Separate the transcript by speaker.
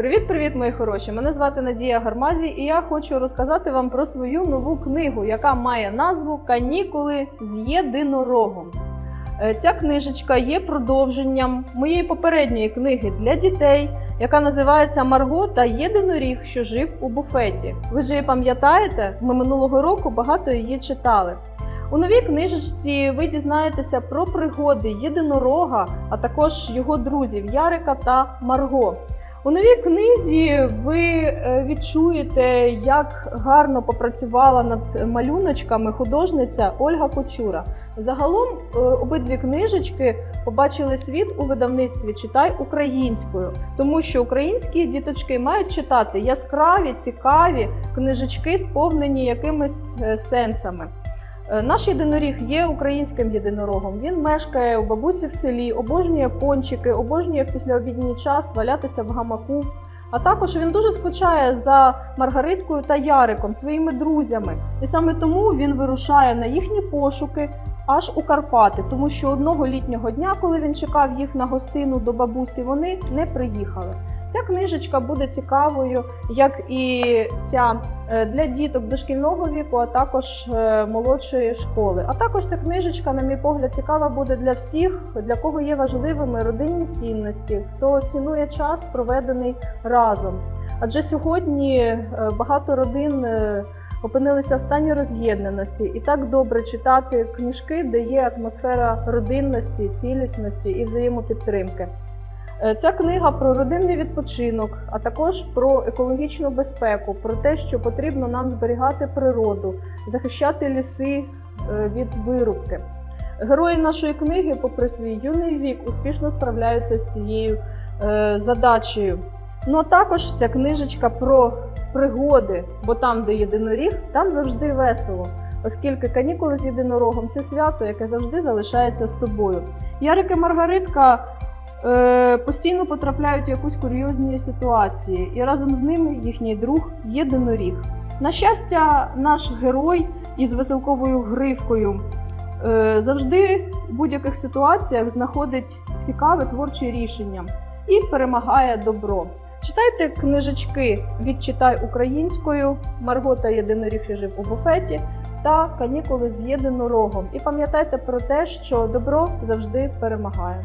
Speaker 1: Привіт-привіт, мої хороші! Мене звати Надія Гармазі, і я хочу розказати вам про свою нову книгу, яка має назву Канікули з єдинорогом. Е, Ця книжечка є продовженням моєї попередньої книги для дітей, яка називається Марго та єдиноріг, що жив у буфеті. Ви ж її пам'ятаєте? Ми минулого року багато її читали. У новій книжечці ви дізнаєтеся про пригоди єдинорога, а також його друзів Ярика та Марго. У новій книзі ви е, відчуєте, як гарно попрацювала над малюночками художниця Ольга Кочура. Загалом е, обидві книжечки побачили світ у видавництві Читай українською, тому що українські діточки мають читати яскраві, цікаві книжечки, сповнені якимись е, сенсами. Е, Наш єдиноріг є українським єдинорогом. Він мешкає у бабусі в селі, обожнює пончики, обожнює в післяобідній час валятися в гамаку. А також він дуже скучає за Маргариткою та Яриком, своїми друзями. І саме тому він вирушає на їхні пошуки аж у Карпати, тому що одного літнього дня, коли він чекав їх на гостину до бабусі, вони не приїхали. Ця книжечка буде цікавою, як і ця е, для діток дошкільного віку, а також е, молодшої школи. А також ця книжечка, на мій погляд, цікава буде для всіх, для кого є важливими родинні цінності, хто цінує час, проведений разом. Адже сьогодні е, багато родин опинилися в стані роз'єднаності, і так добре читати книжки, де є атмосфера родинності, цілісності і взаємопідтримки. Е, Ця книга про родинний відпочинок, а також про екологічну безпеку, про те, що потрібно нам зберігати природу, захищати ліси е, від вирубки. Герої нашої книги, попри свій юний вік, успішно справляються з цією е, задачею. Ну а також ця книжечка про пригоди, бо там, де єдиноріг, там завжди весело. Оскільки канікули з єдинорогом це свято, яке завжди залишається з тобою. Ярик і Маргаритка е, постійно потрапляють в якусь курйозні ситуації, і разом з ними їхній друг єдиноріг. На щастя, наш герой із веселковою гривкою е, завжди в будь-яких ситуаціях знаходить цікаве творче рішення і перемагає добро. Читайте книжечки Відчитай українською, Марго та єдиноріг, жив у буфеті, та канікули з єдинорогом. І пам'ятайте про те, що добро завжди перемагає.